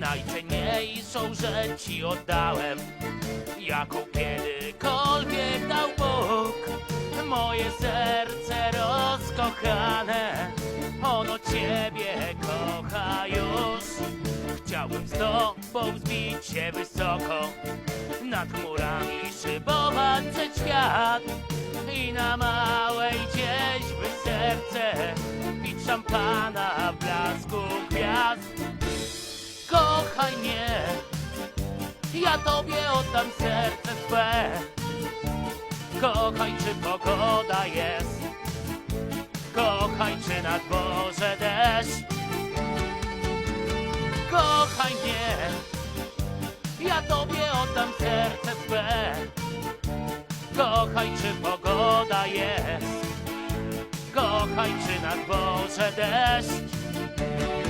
Najcenniejszą rzecz ci oddałem, jaką kiedykolwiek dał Bóg. Moje serce rozkochane, ono ciebie kocha już. Chciałbym z tobą wzbić się wysoko, nad chmurami szybować świat. I na serce pić szampana w blasku gwiazd. Kochaj mnie, ja tobie oddam serce swe. Kochaj, czy pogoda jest, kochaj, czy na dworze deszcz. Kochaj mnie, ja tobie oddam serce swe. Kochaj, czy pogoda jest, na dworze deszcz.